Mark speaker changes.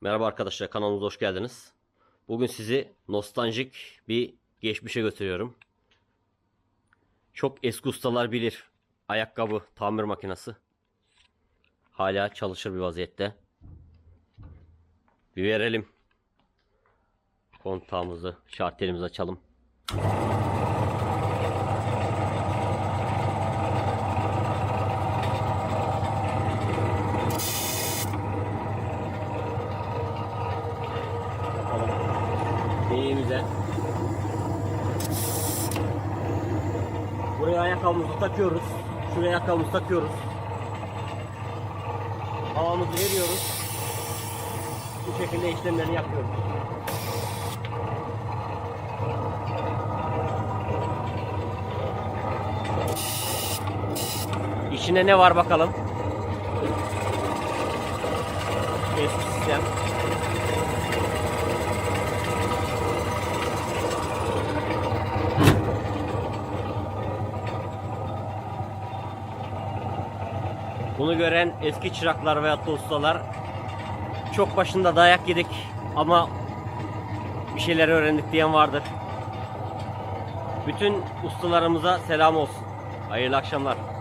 Speaker 1: Merhaba arkadaşlar kanalımıza hoş geldiniz. Bugün sizi nostaljik bir geçmişe götürüyorum. Çok eski ustalar bilir. Ayakkabı tamir makinesi. Hala çalışır bir vaziyette. Bir verelim. Kontağımızı, şartelimizi açalım. Neyimize. Buraya ayakkabımızı takıyoruz. Şuraya ayakkabımızı takıyoruz. Havamızı veriyoruz. Bu şekilde işlemleri yapıyoruz. İçine ne var bakalım. Eski sistem. Bunu gören eski çıraklar da ustalar çok başında dayak yedik ama bir şeyler öğrendik diyen vardır. Bütün ustalarımıza selam olsun. Hayırlı akşamlar.